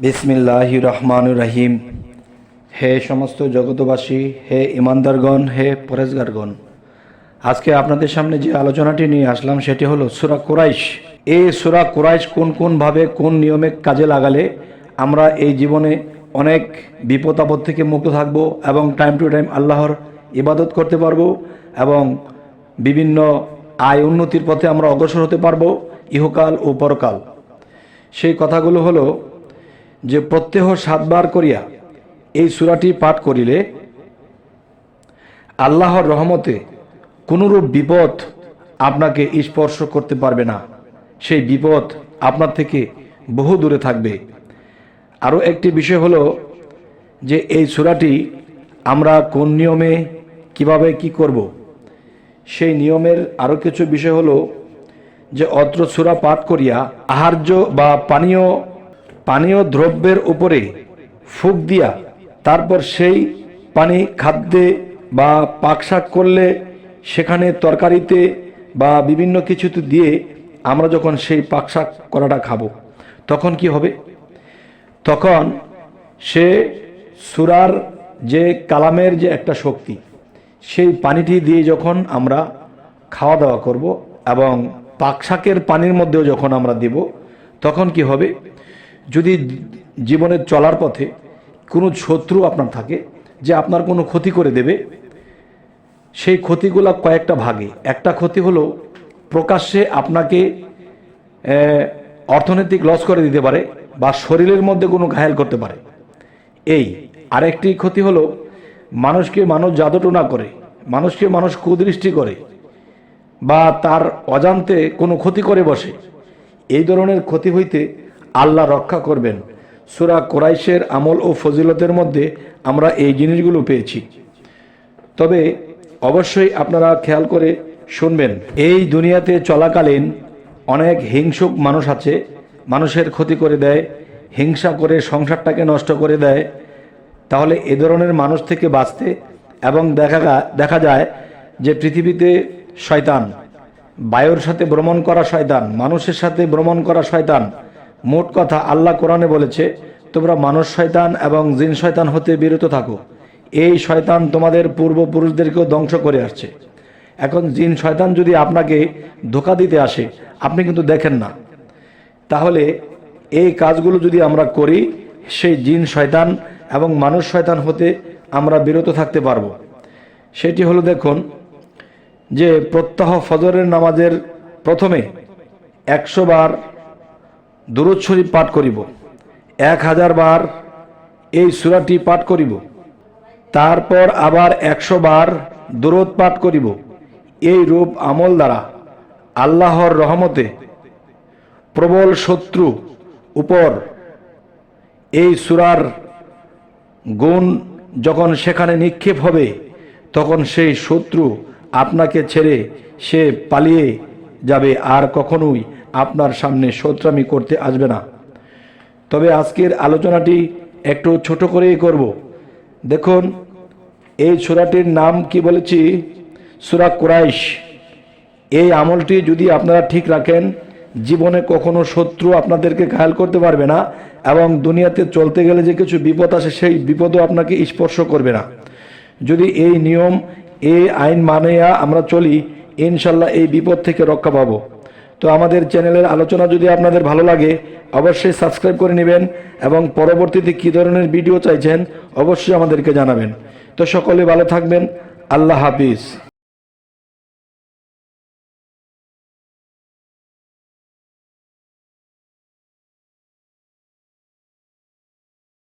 বিসমিল্লাহ রহমান রাহিম। হে সমস্ত জগতবাসী হে ইমানদারগণ, হে পরেজগারগণ। আজকে আপনাদের সামনে যে আলোচনাটি নিয়ে আসলাম সেটি হলো সুরা কুরাইশ। এই সুরা কুরাইশ কোন কোনভাবে কোন নিয়মে কাজে লাগালে আমরা এই জীবনে অনেক বিপদ আপদ থেকে মুক্ত থাকব এবং টাইম টু টাইম আল্লাহর ইবাদত করতে পারব এবং বিভিন্ন আয় উন্নতির পথে আমরা অগ্রসর হতে পারব ইহকাল ও পরকাল। সেই কথাগুলো হলো যে প্রত্যহ সাতবার করিয়া এই সুরাটি পাঠ করিলে আল্লাহর রহমতে কোনরূপ বিপদ আপনাকে স্পর্শ করতে পারবে না। সেই বিপদ আপনার থেকে বহু দূরে থাকবে। আরও একটি বিষয় হলো যে এই সুরাটি আমরা কোন নিয়মে, কীভাবে, কি করব? সেই নিয়মের আরও কিছু বিষয় হলো যে অত্র সুরা পাঠ করিয়া আহার্য বা পানীয় পানীয় দ্রব্যের উপরে ফুক দিয়া তারপর সেই পানি খাদ্যে বা পাকশাক করলে সেখানে তরকারিতে বা বিভিন্ন কিছুতে দিয়ে আমরা যখন সেই পাকশাক করাটা খাব, তখন কি হবে? তখন সে সুরার যে কালামের যে একটা শক্তি, সেই পানিটি দিয়ে যখন আমরা খাওয়া দাওয়া করব এবং পাকশাকের পানির মধ্যেও যখন আমরা দেব, তখন কি হবে? যদি জীবনের চলার পথে কোনো শত্রু আপনার থাকে যে আপনার কোনো ক্ষতি করে দেবে, সেই ক্ষতিগুলো কয়েকটা ভাগে। একটা ক্ষতি হলো প্রকাশ্যে আপনাকে অর্থনৈতিক লস করে দিতে পারে বা শরীরের মধ্যে কোনো ঘায়াল করতে পারে। এই আরেকটি ক্ষতি হলো মানুষকে মানুষ জাদুটনা করে, মানুষকে মানুষ কুদৃষ্টি করে বা তার অজান্তে কোনো ক্ষতি করে বসে। এই ধরনের ক্ষতি হইতে আল্লাহ রক্ষা করবেন। সুরা কোরাইশের আমল ও ফজিলতের মধ্যে আমরা এই জিনিসগুলো পেয়েছি। তবে অবশ্যই আপনারা খেয়াল করে শুনবেন, এই দুনিয়াতে চলাকালীন অনেক হিংসুক মানুষ আছে, মানুষের ক্ষতি করে দেয়, হিংসা করে সংসারটাকে নষ্ট করে দেয়। তাহলে এ ধরনের মানুষ থেকে বাঁচতে এবং দেখা দেখা যায় যে পৃথিবীতে শয়তান, বায়ুর সাথে ভ্রমণ করা শয়তান, মানুষের সাথে ভ্রমণ করা শয়তান মোট কথা আল্লাহ কোরআনে বলেছে, তোমরা মানুষ শয়তান এবং জিন শয়তান হতে বিরত থাকো। এই শয়তান তোমাদের পূর্বপুরুষদেরকেও ধ্বংস করে আসছে। এখন জিন শয়তান যদি আপনাকে ধোকা দিতে আসে, আপনি কিন্তু দেখেন না। তাহলে এই কাজগুলো যদি আমরা করি, সেই জিন শয়তান এবং মানুষ শয়তান হতে আমরা বিরত থাকতে পারব। সেটি হলো দেখুন যে প্রত্যাহ ফজরের নামাজের প্রথমে একশো বার দুরুদ শরীফ পাঠ করিব। এক হাজার বার এই সুরাটি পাঠ করিব। তারপর আবার একশো বার দুরুদ পাঠ করিব। এই রূপ আমল দ্বারা আল্লাহর রহমতে প্রবল শত্রু উপর এই সুরার গুণ যখন সেখানে নিক্ষেপ হবে, তখন সেই শত্রু আপনাকে ছেড়ে সে পালিয়ে যাবে আর কখনোই আপনার সামনে শত্রামি করতে আসবে না। তবে আজকের আলোচনাটি একটু ছোট করেই করব। দেখুন, এই সুরাটির নাম কি বলেছি? সুরা কুরাইশ। এই আমলটি যদি আপনারা ঠিক রাখেন, জীবনে কখনো শত্রু আপনাদেরকে ঘায়াল করতে পারবে না এবং দুনিয়াতে চলতে গেলে যে কিছু বিপদ আসে, সেই বিপদও আপনাকে স্পর্শ করবে না। যদি এই নিয়ম, এই আইন মানেয়া আমরা চলি, ইনশাল্লাহ এই বিপদ থেকে রক্ষা পাবো। তো আমাদের চ্যানেলের আলোচনা যদি আপনাদের ভালো লাগে, অবশ্যই সাবস্ক্রাইব করে নেবেন এবং পরবর্তীতে কী ধরনের ভিডিও চাইছেন, অবশ্যই আমাদেরকে জানাবেন। তো সকলে ভালো থাকবেন, আল্লাহ হাফিজ।